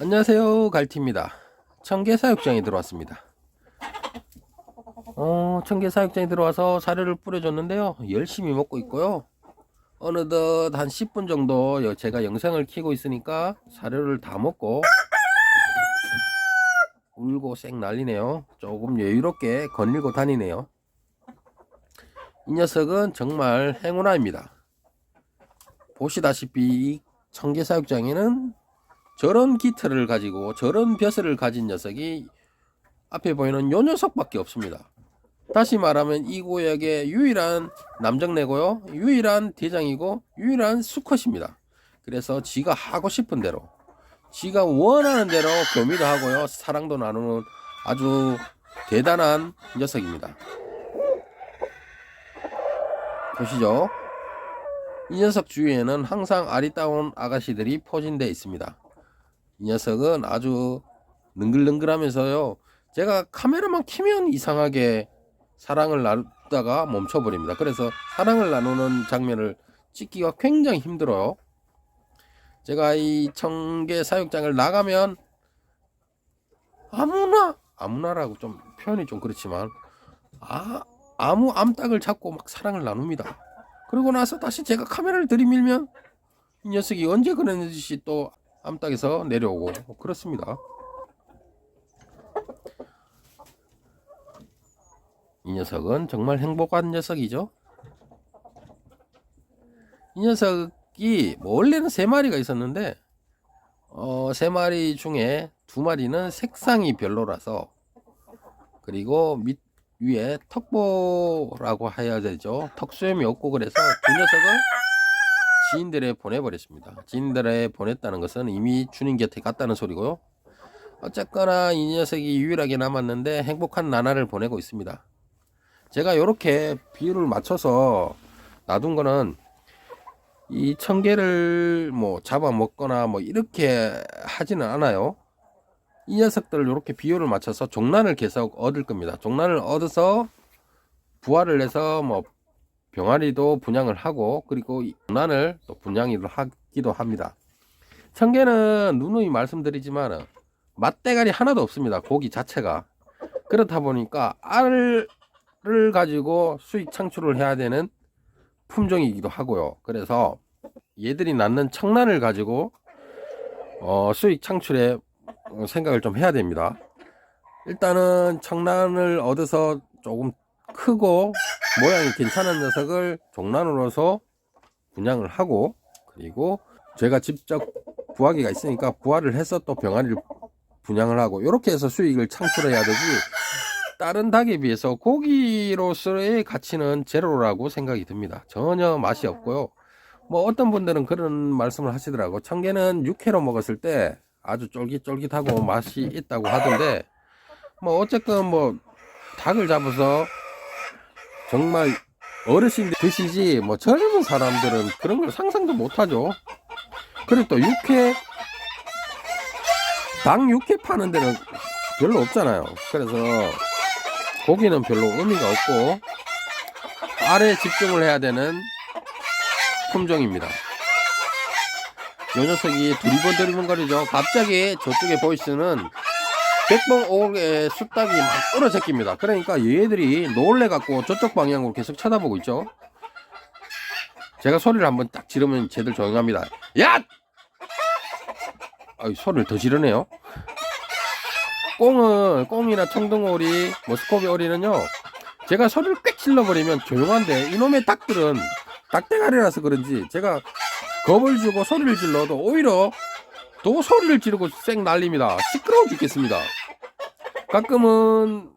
안녕하세요 갈티입니다. 청계 사육장에 들어왔습니다. 어 청계 사육장에 들어와서 사료를 뿌려줬는데요. 열심히 먹고 있고요. 어느덧 한 10분 정도 여- 제가 영상을 키고 있으니까 사료를 다 먹고 울고 쌩 난리네요. 조금 여유롭게 거닐고 다니네요. 이 녀석은 정말 행운아입니다. 보시다시피 이 청계 사육장에는 저런 기틀을 가지고 저런 벼슬을 가진 녀석이 앞에 보이는 요 녀석밖에 없습니다. 다시 말하면 이 구역의 유일한 남정네고요. 유일한 대장이고 유일한 수컷입니다. 그래서 지가 하고 싶은 대로 지가 원하는 대로 교미도 하고요. 사랑도 나누는 아주 대단한 녀석입니다. 보시죠. 이 녀석 주위에는 항상 아리따운 아가씨들이 포진되어 있습니다. 이 녀석은 아주 능글능글하면서요. 제가 카메라만 키면 이상하게 사랑을 나누다가 멈춰버립니다. 그래서 사랑을 나누는 장면을 찍기가 굉장히 힘들어요. 제가 이 청계 사육장을 나가면 아무나 아무나라고 좀 표현이 좀 그렇지만 아 아무 암탉을 잡고 막 사랑을 나눕니다. 그러고 나서 다시 제가 카메라를 들이밀면 이 녀석이 언제 그랬는지 또 암탉에서 내려오고 그렇습니다. 이 녀석은 정말 행복한 녀석이죠. 이 녀석이 뭐 원래는 세 마리가 있었는데 어, 세 마리 중에 두 마리는 색상이 별로라서 그리고 밑 위에 턱보라고 해야 되죠. 턱수염이 없고 그래서 두 녀석을 지인들에 보내버렸습니다. 지인들에 보냈다는 것은 이미 주님 곁에 갔다는 소리고요. 어쨌거나 이 녀석이 유일하게 남았는데 행복한 나날을 보내고 있습니다. 제가 이렇게 비율을 맞춰서 놔둔 거는 이 청개를 뭐 잡아먹거나 뭐 이렇게 하지는 않아요. 이 녀석들을 이렇게 비율을 맞춰서 종란을 계속 얻을 겁니다. 종란을 얻어서 부화를 해서 뭐 병아리도 분양을 하고 그리고 이 종란을 또 분양을 하기도 합니다. 청개는 누누이 말씀드리지만 맛대가리 하나도 없습니다. 고기 자체가 그렇다 보니까 알을 가지고 수익 창출을 해야 되는 품종이기도 하고요. 그래서 얘들이 낳는 청란을 가지고 어, 수익 창출에 어, 생각을 좀 해야 됩니다. 일단은 청란을 얻어서 조금 크고 모양이 괜찮은 녀석을 종란으로서 분양을 하고 그리고 제가 직접 부화기가 있으니까 부화를 해서 또 병아리를 분양을 하고 이렇게 해서 수익을 창출해야 되지 다른 닭에 비해서 고기로서의 가치는 제로라고 생각이 듭니다. 전혀 맛이 없고요. 뭐 어떤 분들은 그런 말씀을 하시더라고. 청개는 육회로 먹었을 때 아주 쫄깃쫄깃하고 맛이 있다고 하던데 뭐 어쨌건 뭐 닭을 잡아서 정말 어르신들 드시지 뭐 젊은 사람들은 그런 걸 상상도 못하죠. 그리고 또 육회 닭 육회 파는 데는 별로 없잖아요. 그래서 고기는 별로 의미가 없고 알에 집중을 해야 되는 품종입니다. 요 녀석이 두리번 두리번거리죠. 갑자기 저쪽에 보이스는 백봉 오의 숫닭이 막 떨어제낍니다. 그러니까 얘들이 놀래갖고 저쪽 방향으로 계속 쳐다보고 있죠. 제가 소리를 한번 딱 지르면 쟤들 조용합니다. 야! 아, 소리를 더 지르네요. 꽁은 꽁이나 청둥오리, 모스코비 오리는요. 제가 소리를 꽥 질러버리면 조용한데 이놈의 닭들은 닭대가리라서 그런지 제가 겁을 주고 소리를 질러도 오히려 또 소리를 지르고 쌩 날립니다. 시끄러워 죽겠습니다. 가끔은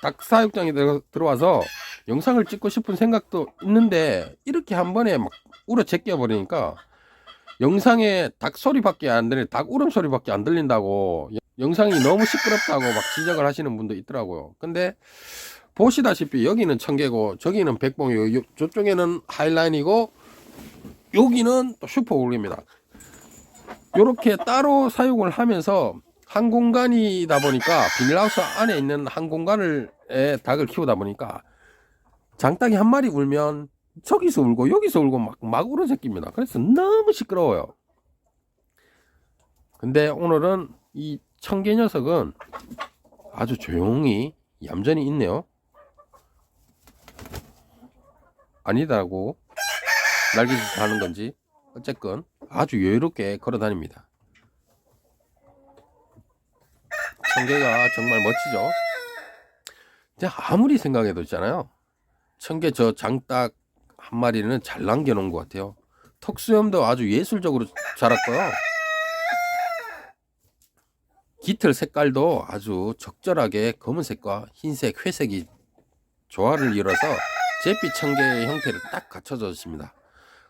닭 사육장에 들어- 들어와서 영상을 찍고 싶은 생각도 있는데 이렇게 한 번에 막 울어 제껴 버리니까 영상에 닭 소리밖에 안 들리, 닭 울음 소리밖에 안 들린다고 영상이 너무 시끄럽다고 막 지적을 하시는 분도 있더라고요. 근데 보시다시피 여기는 청개고 저기는 백봉이고 요- 저쪽에는 하이라인이고 여기는 또 슈퍼 올입니다. 이렇게 따로 사용을 하면서 한 공간이다 보니까 비닐하우스 안에 있는 한 공간을 에 닭을 키우다 보니까 장닭이 한 마리 울면 저기서 울고 여기서 울고 막, 막 울어 새깁니다. 그래서 너무 시끄러워요. 근데 오늘은 이 청개 녀석은 아주 조용히 얌전히 있네요. 아니다고 날개짓 하는 건지 어쨌건 아주 여유롭게 걸어 다닙니다. 청개가 정말 멋지죠. 근데 아무리 생각해도 있잖아요. 청개 저 장딱 한 마리는 잘 남겨놓은 것 같아요. 턱수염도 아주 예술적으로 자랐고요. 깃털 색깔도 아주 적절하게 검은색과 흰색, 회색이 조화를 이뤄서 잿빛 청개의 형태를 딱 갖춰졌습니다.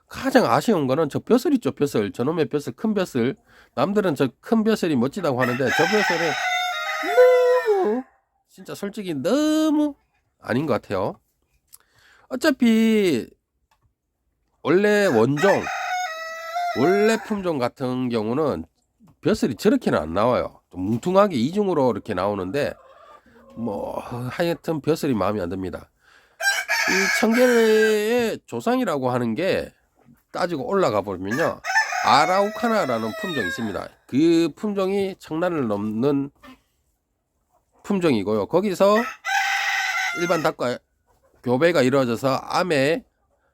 가장 아쉬운 거는 저 벼슬 있죠, 벼슬. 저놈의 벼슬, 큰 벼슬. 남들은 저 큰 벼슬이 멋지다고 하는데 저 벼슬은 너무, 진짜 솔직히 너무 아닌 것 같아요. 어차피 원래 원종, 원래 품종 같은 경우는 벼슬이 저렇게는 안 나와요. 좀 뭉퉁하게 이중으로 이렇게 나오는데 뭐 하여튼 벼슬이 마음에 안 듭니다. 이 청개의 조상이라고 하는 게 따지고 올라가 보면요. 아라우카나라는 품종이 있습니다. 그 품종이 청란을 넘는 품종이고요. 거기서 일반 닭과 교배가 이루어져서 아메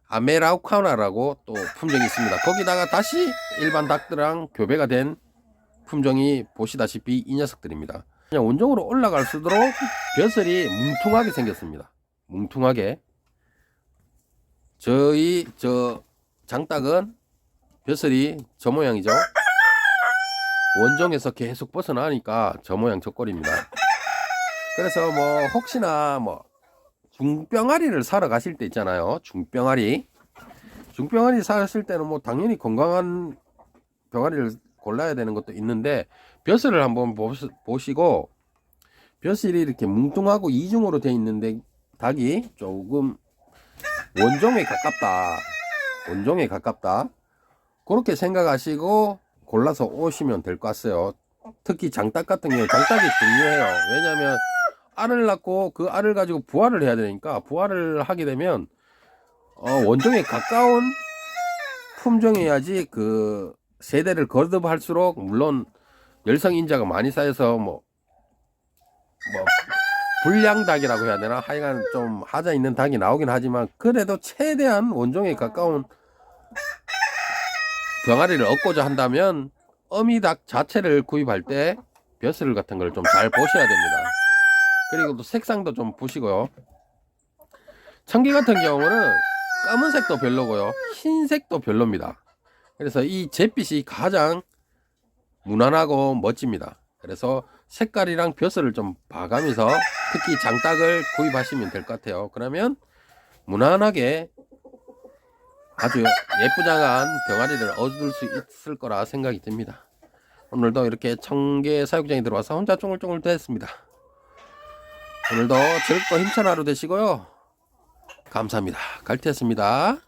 아메라우카나라고 또 품종이 있습니다. 거기다가 다시 일반 닭들랑 교배가 된 품종이 보시다시피 이 녀석들입니다. 그냥 원종으로 올라갈수록 벼슬이 뭉퉁하게 생겼습니다. 뭉퉁하게. 저희 저 장닭은 벼슬이 저 모양이죠. 원종에서 계속 벗어나니까 저 모양 저 꼴입니다. 그래서 뭐 혹시나 뭐 중병아리를 사러 가실 때 있잖아요. 중병아리. 중병아리 사실 때는 뭐 당연히 건강한 병아리를 골라야 되는 것도 있는데 벼슬을 한번 보시- 보시고 벼슬이 이렇게 뭉퉁하고 이중으로 돼 있는데 닭이 조금 원종에 가깝다. 원종에 가깝다. 그렇게 생각하시고 골라서 오시면 될 것 같아요. 특히 장닭 같은 경우 장닭이 중요해요. 왜냐하면 알을 낳고 그 알을 가지고 부화를 해야 되니까 부화를 하게 되면 어, 원종에 가까운 품종이어야지 그 세대를 거듭할수록 물론 열성 인자가 많이 쌓여서 뭐, 뭐 불량 닭이라고 해야 되나 하여간 좀 하자 있는 닭이 나오긴 하지만 그래도 최대한 원종에 가까운 병아리를 얻고자 한다면 어미 닭 자체를 구입할 때 벼슬 같은 걸 좀 잘 보셔야 됩니다. 그리고 또 색상도 좀 보시고요. 청개 같은 경우는 검은색도 별로고요. 흰색도 별로입니다. 그래서 이 잿빛이 가장 무난하고 멋집니다. 그래서 색깔이랑 벼슬을 좀 봐가면서 특히 장닭을 구입하시면 될 것 같아요. 그러면 무난하게 아주 예쁘장한 병아리를 얻을 수 있을 거라 생각이 듭니다. 오늘도 이렇게 청개 사육장에 들어와서 혼자 쫑글쫑글 됐습니다. 오늘도 즐겁고 힘찬 하루 되시고요. 감사합니다. 갈티였습니다.